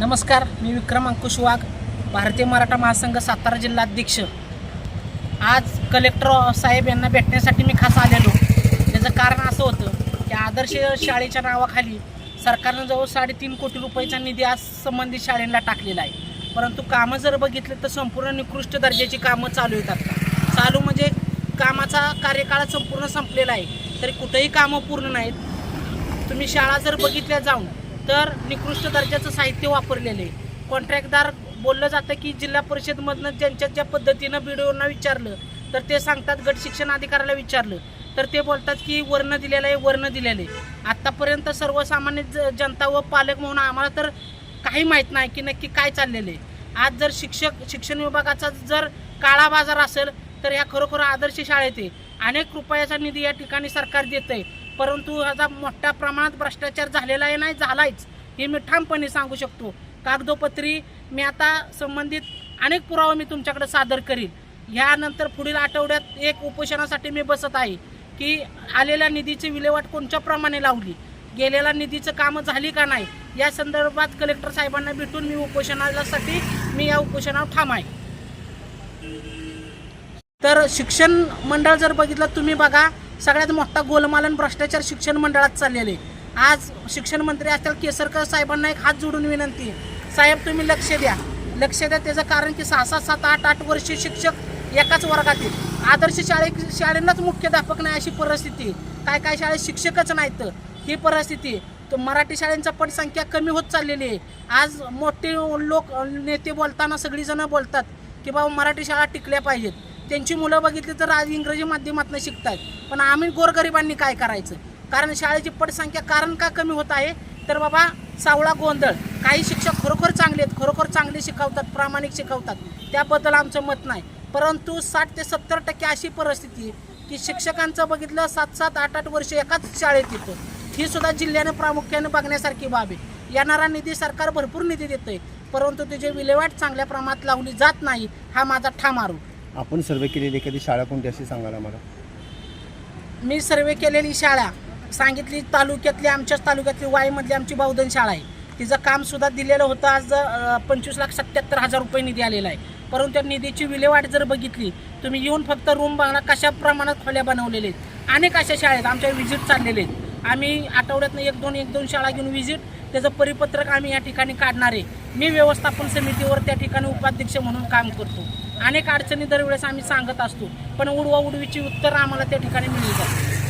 नमस्कार मी विक्रम अंकुश वाघ भारतीय मराठा महासंघ सातारा जिल्हाध्यक्ष. आज कलेक्टर साहेब यांना भेटण्यासाठी मी खास आलेलो. त्याचं कारण असं होतं की आदर्श शाळेच्या नावाखाली सरकारनं जवळ साडेतीन कोटी रुपयाचा निधी आज संबंधित शाळेला टाकलेला आहे. परंतु कामं जर बघितलं तर संपूर्ण निकृष्ट दर्जाची कामं चालू येतात चालू म्हणजे कामाचा कार्यकाळ संपूर्ण संपलेला आहे. तरी कुठेही कामं पूर्ण नाहीत. तुम्ही शाळा जर बघितल्या जाऊन तर निकृष्ट दर्जाचं साहित्य वापरलेलं आहे. कॉन्ट्रॅक्टदार बोललं जातं की जिल्हा परिषदमधनं ज्यांच्या ज्या पद्धतीनं बीडीओना विचारलं तर ते सांगतात गट शिक्षण अधिकाऱ्याला विचारलं. तर ते बोलतात की वर्ण दिलेलं आहे वर्ण दिलेलं आहे. आत्तापर्यंत सर्वसामान्य ज जनता व पालक म्हणून आम्हाला तर काही माहीत नाही की नक्की काय चाललेलं आहे. आज जर शिक्षक शिक्षण विभागाचा जर काळा बाजार असेल तर या खरोखर आदर्श शाळेत आहे. अनेक रुपयाचा निधी या ठिकाणी सरकार देत आहे परंतु ह्याचा मोठ्या प्रमाणात भ्रष्टाचार झालेला आहे नाही झालायच. हे मी ठामपणे सांगू शकतो. कागदोपत्री मी आता संबंधित अनेक पुरावा मी तुमच्याकडे सादर करीन. ह्यानंतर पुढील आठवड्यात एक उपोषणासाठी मी बसत आहे की आलेल्या निधीची विल्हेवाट कोणत्या प्रमाणे लावली? गेलेल्या निधीचं कामं झाली का नाही? या संदर्भात कलेक्टर साहेबांना भेटून मी उपोषणासाठी मी या उपोषणावर ठाम आहे. तर शिक्षण मंडळ जर बघितलं तुम्ही बघा सगळ्यात मोठा गोलमालन भ्रष्टाचार शिक्षण मंडळात चाललेले. आज शिक्षण मंत्री असतील केसरकर साहेबांना एक हात जोडून विनंती. साहेब तुम्ही लक्ष द्या. लक्ष द्या त्याचं कारण की सहा सात सात आठ आठ वर्षीय शिक्षक एकाच वर्गातील. आदर्श शाळे शाळेंनाच मुख्याध्यापक नाही अशी परिस्थिती. काय काय शाळेत शिक्षकच नाहीत. ही परिस्थिती. तर मराठी शाळेंचा पटसंख्या कमी होत चाललेली आहे. आज मोठे लोक नेते बोलताना सगळीजणं बोलतात की बाबा मराठी शाळा टिकल्या पाहिजेत. त्यांची मुलं बघितली तर आज इंग्रजी माध्यमातून शिकतात पण आम्ही गोरगरिबांनी काय करायचं? कारण शाळेची पटसंख्या कारण का कमी होत आहे? तर बाबा सावळा गोंधळ. काही शिक्षक खरोखर चांगले आहेत खरोखर चांगले शिकवतात प्रामाणिक शिकवतात. त्याबद्दल आमचं मत नाही. परंतु साठ ते सत्तर टक्के अशी परिस्थिती आहे की शिक्षकांचं बघितलं सात सात आठ आठ वर्ष एकाच शाळेत येतं. ही सुद्धा जिल्ह्याने प्रामुख्याने बघण्यासारखी बाब आहे. येणारा निधी सरकार भरपूर निधी देतंय परंतु त्याची विल्हेवाट चांगल्या प्रमाणात लावली जात नाही हा माझा ठाम आरोप. आपण सर्वे केलेली एखादी शाळा कोणती अशी सांगाल आम्हाला? मी सर्वे केलेली शाळा सांगितली तालुक्यातली आमच्याच तालुक्यातली वाईमधली आमची बहुधन शाळा आहे. तिचं काम सुद्धा दिलेलं होतं आज पंचवीस लाख सत्याहत्तर हजार रुपये निधी आलेला आहे. परंतु त्या निधीची विल्हेवाट जर बघितली तुम्ही येऊन फक्त रूम बघणार कशा प्रमाणात खोल्या बनवलेल्या आहेत? अनेक अशा शाळेत आमच्या व्हिजिट चाललेले आहेत. आम्ही आठवड्यातनं एक दोन एक दोन शाळा घेऊन व्हिजिट त्याचं परिपत्रक आम्ही या ठिकाणी काढणार आहे. मी व्यवस्थापन समितीवर त्या ठिकाणी उपाध्यक्ष म्हणून काम करतो. अनेक अडचणी दरवेळेस आम्ही सांगत असतो. पण उडवा उडवीची उत्तर आम्हाला त्या ठिकाणी मिळतात